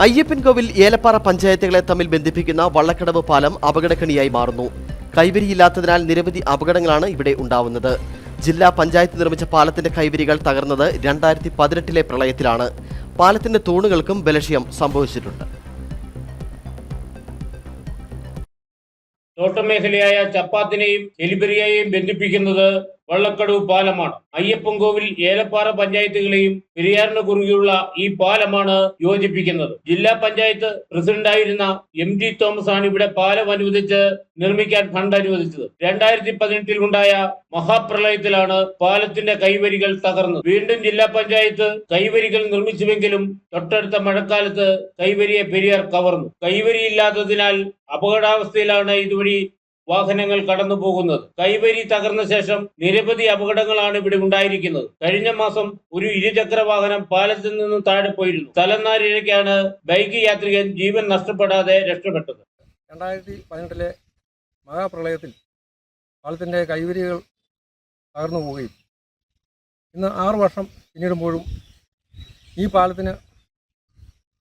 അയ്യപ്പൻകോവിൽ ഏലപ്പാറ പഞ്ചായത്തുകളെ തമ്മിൽ ബന്ധിപ്പിക്കുന്ന വള്ളക്കടവ് പാലം അപകടക്കണിയായി മാറുന്നു. കൈവരിയില്ലാത്തതിനാൽ നിരവധി അപകടങ്ങളാണ് ഇവിടെ ഉണ്ടാവുന്നത്. ജില്ലാ പഞ്ചായത്ത് നിർമ്മിച്ച പാലത്തിന്റെ കൈവരികൾ തകർന്നത് രണ്ടായിരത്തി പതിനെട്ടിലെ പ്രളയത്തിലാണ്. പാലത്തിന്റെ തൂണുകൾക്കും ബലക്ഷയം സംഭവിച്ചിട്ടുണ്ട്. തോട്ടമേഖലയായ ചപ്പാത്തിനെയും എലിബരിയെയും ബന്ധിപ്പിക്കുന്നത് വള്ളക്കടവ് പാലമാണ്. അയ്യപ്പൻകോവിൽ ഏലപ്പാറ പഞ്ചായത്തുകളെയും പെരിയാറിന് കുറുകെയുള്ള ഈ പാലമാണ് യോജിപ്പിക്കുന്നത്. ജില്ലാ പഞ്ചായത്ത് പ്രസിഡന്റായിരുന്ന എം ജി തോമസ് ആണ് ഇവിടെ പാലം അനുവദിച്ച് നിർമ്മിക്കാൻ ഫണ്ട് അനുവദിച്ചത്. രണ്ടായിരത്തി പതിനെട്ടിൽ ഉണ്ടായ മഹാപ്രളയത്തിലാണ് പാലത്തിന്റെ കൈവരികൾ തകർന്നത്. വീണ്ടും ജില്ലാ പഞ്ചായത്ത് കൈവരികൾ നിർമ്മിച്ചുവെങ്കിലും തൊട്ടടുത്ത മഴക്കാലത്ത് കൈവരിയെ പെരിയാർ കവർന്നു. കൈവരിയില്ലാത്തതിനാൽ അപകടാവസ്ഥയിലാണ് ഇതുവഴി വാഹനങ്ങൾ കടന്നു പോകുന്നത് കൈവരി തകർന്ന ശേഷം നിരവധി അപകടങ്ങളാണ് ഇവിടെ ഉണ്ടായിരിക്കുന്നത്. കഴിഞ്ഞ മാസം ഒരു ഇരുചക്ര വാഹനം പാലത്തിൽ നിന്നും താഴെ പോയിരുന്നു. തലനാരിഴയ്ക്കാണ് ബൈക്ക് യാത്രികൻ ജീവൻ നഷ്ടപ്പെടാതെ രക്ഷപ്പെട്ടത്. രണ്ടായിരത്തി പതിനെട്ടിലെ മഹാപ്രളയത്തിൽ പാലത്തിന്റെ കൈവരികൾ തകർന്നു പോവുകയും ഇന്ന് ആറു വർഷം പിന്നിടുമ്പോഴും ഈ പാലത്തിന്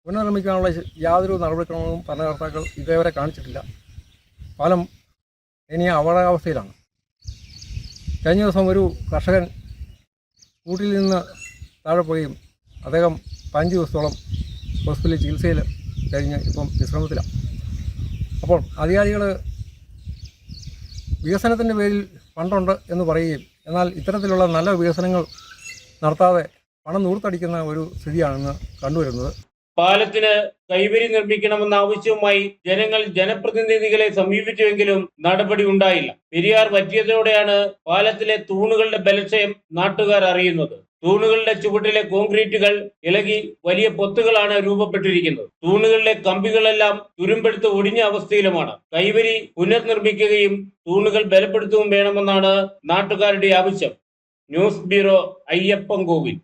പുനർനിർമ്മിക്കാനുള്ള യാതൊരു നടപടിക്രമവും ഭരണകർത്താക്കൾ ഇതേവരെ കാണിച്ചിട്ടില്ല. പാലം ഇനി അപകടാവസ്ഥയിലാണ് കഴിഞ്ഞ ദിവസം ഒരു കർഷകൻ കൂട്ടിൽ നിന്ന് താഴെ പോയി അദ്ദേഹം പതിനഞ്ച് ദിവസത്തോളം ഹോസ്പിറ്റലിൽ ചികിത്സയിൽ കഴിഞ്ഞ് ഇപ്പം വിശ്രമത്തിലാണ്. അപ്പോൾ അധികാരികൾ വികസനത്തിന്റെ പേരിൽ ഫണ്ടുണ്ട് എന്ന് പറയുകയും എന്നാൽ ഇത്തരത്തിലുള്ള നല്ല വികസനങ്ങൾ നടത്താതെ പണം നൂർത്തടിക്കുന്ന ഒരു സ്ഥിതിയാണെന്ന് കണ്ടുവരുന്നത് പാലത്തിന് കൈവരി നിർമ്മിക്കണമെന്ന ആവശ്യവുമായി ജനങ്ങൾ ജനപ്രതിനിധികളെ സമീപിച്ചുവെങ്കിലും നടപടി ഉണ്ടായില്ല. പെരിയാർ വറ്റിയതോടെയാണ് പാലത്തിലെ തൂണുകളുടെ ബലക്ഷയം നാട്ടുകാർ അറിയുന്നത്. തൂണുകളുടെ ചുവട്ടിലെ കോൺക്രീറ്റുകൾ ഇളകി വലിയ പൊത്തുകളാണ് രൂപപ്പെട്ടിരിക്കുന്നത്. തൂണുകളിലെ കമ്പികളെല്ലാം തുരുമ്പെടുത്ത് ഒടിഞ്ഞ അവസ്ഥയിലുമാണ്. കൈവരി പുനർനിർമ്മിക്കുകയും തൂണുകൾ ബലപ്പെടുത്തുകയും വേണമെന്നാണ് നാട്ടുകാരുടെ ആവശ്യം. News bureau Ayyappan Kovil.